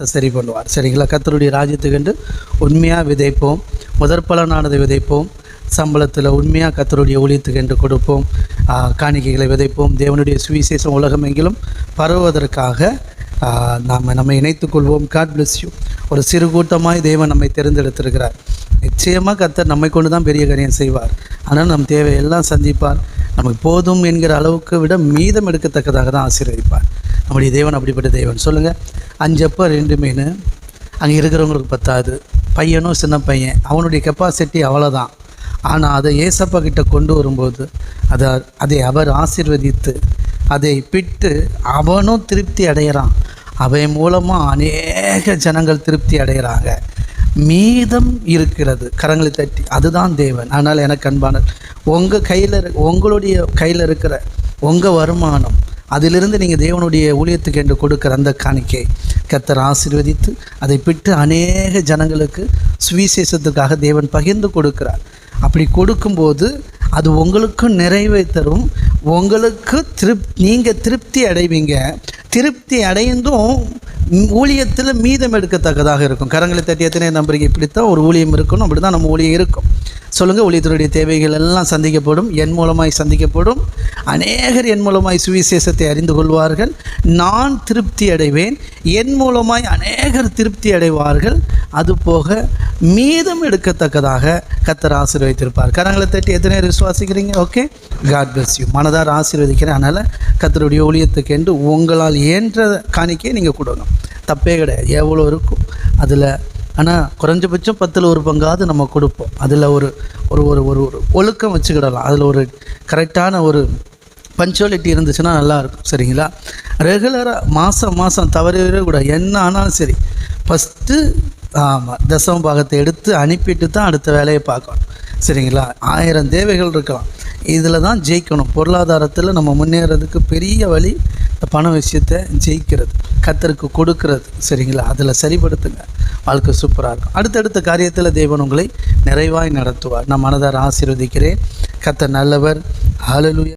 கத்த சரி பண்ணுவார். சரிங்களா? கத்தருடைய ராஜ்யத்துக்கு உண்மையாக விதைப்போம். முதற்பலனானதை விதைப்போம். சம்பளத்தில் உண்மையாக கத்தருடைய ஊழியத்துக்கு என்று கொடுப்போம். காணிக்கைகளை விதைப்போம். தேவனுடைய சுவிசேஷம் உலகம் எங்கிலும் பரவுவதற்காக நாம் நம்மை இணைத்துக்கொள்வோம் காட் பிளஸ் யூ ஒரு சிறு கூட்டமாய் தேவன் நம்மை தேர்ந்தெடுத்திருக்கிறார். நிச்சயமாக கத்தர் நம்மை கொண்டு தான் பெரிய காரியம் செய்வார். ஆனால் நம் தேவையெல்லாம் சந்திப்பார். நமக்கு போதும் என்கிற அளவுக்கு விட மீதம் எடுக்கத்தக்கதாக தான் ஆசீர்வதிப்பார். நம்முடைய தேவன் அப்படிப்பட்ட தேவன். சொல்லுங்கள் அஞ்சப்போ ரெண்டு மீன் அங்கே இருக்கிறவங்களுக்கு பத்தாது. பையனும் சின்ன பையன். அவனுடைய கெப்பாசிட்டி அவ்வளோதான் ஆனால் அதை ஏசப்பா கிட்ட கொண்டு வரும்போது அதை அதை அவர் ஆசிர்வதித்து அதை பிட்டு அவனும் திருப்தி அடைகிறான் அவன் மூலமாக அநேக ஜனங்கள் திருப்தி அடைகிறாங்க மீதம் இருக்கிறது கரங்களை தட்டி. அதுதான் தேவன். ஆனால் எனக்கு அன்பான உங்கள் கையில் உங்களுடைய கையில் இருக்கிற உங்கள் வருமானம் அதிலிருந்து நீங்கள் தேவனுடைய ஊழியத்துக்கு என்று கொடுக்குற அந்த காணிக்கை. கத்தர் ஆசீர்வதித்து அதை பெற்று அநேக ஜனங்களுக்கு சுவிசேஷத்துக்காக தேவன் பகிர்ந்து கொடுக்கிறார். அப்படி கொடுக்கும்போது அது உங்களுக்கும் நிறைவை தரும். உங்களுக்கு திருப் நீங்கள் திருப்தி அடைவீங்க. திருப்தி அடைந்தும் ஊழியத்தில் மீதம் எடுக்கத்தக்கதாக இருக்கும். கரங்களை தட்டியத்தினே நம்பருக்கு இப்படித்தான் ஒரு ஊழியம் இருக்கணும். அப்படி தான் நம்ம ஊழியம் இருக்கும். சொல்லுங்கள் ஒளித்துறையுடைய தேவைகள் எல்லாம் சந்திக்கப்படும் என் மூலமாய் சந்திக்கப்படும். அநேகர் என் மூலமாய் சுவிசேஷத்தை அறிந்து கொள்வார்கள். நான் திருப்தி அடைவேன். என் மூலமாய் அநேகர் திருப்தி அடைவார்கள். அதுபோக மீதம் எடுக்கத்தக்கதாக கத்தர் ஆசீர்வதித்திருப்பார். கரங்களை தட்டி எத்தனை பேர் விசுவாசிக்கிறீங்க? ஓகே காட் பிளஸ் யூ மனதார் ஆசீர்வதிக்கிறேன். அதனால் கத்தருடைய ஊழியத்துக்கென்று உங்களால் இயன்ற காணிக்கையை நீங்கள் கொடுக்கணும். தப்பே கிடையாது. எவ்வளோ இருக்கும். அதில் ஆனால் குறைஞ்சபட்சம் பத்தில் ஒரு பங்காவது நம்ம கொடுப்போம். அதில் ஒரு ஒரு ஒரு ஒரு ஒரு ஒழுக்கம் வச்சுக்கிடலாம். அதில் ஒரு கரெக்டான ஒரு பஞ்சுவாலிட்டி இருந்துச்சுன்னா நல்லாயிருக்கும். சரிங்களா? ரெகுலராக மாதம் மாதம் தவறவே கூட என்ன ஆனாலும் சரி. ஃபஸ்ட்டு ஆமாம் தசம பாகத்தை எடுத்து அனுப்பிட்டு தான் அடுத்த வேலையை பார்க்கணும். சரிங்களா? ஆயிரம் தேவைகள் இருக்கலாம். இதில் தான் ஜெயிக்கணும். பொருளாதாரத்தில் நம்ம முன்னேறதுக்கு பெரிய வழி இந்த பண விஷயத்தை ஜெயிக்கிறது கத்தருக்கு கொடுக்கறது. சரிங்களா? அதில் சரிப்படுத்துங்க வாழ்க்கை சூப்பராக இருக்கும். அடுத்தடுத்த காரியத்தில் தேவன் உங்களை நிறைவாய் நடத்துவார். நான் மனதார ஆசீர்வதிக்கிறேன். கத்த நல்லவர். ஹalleluya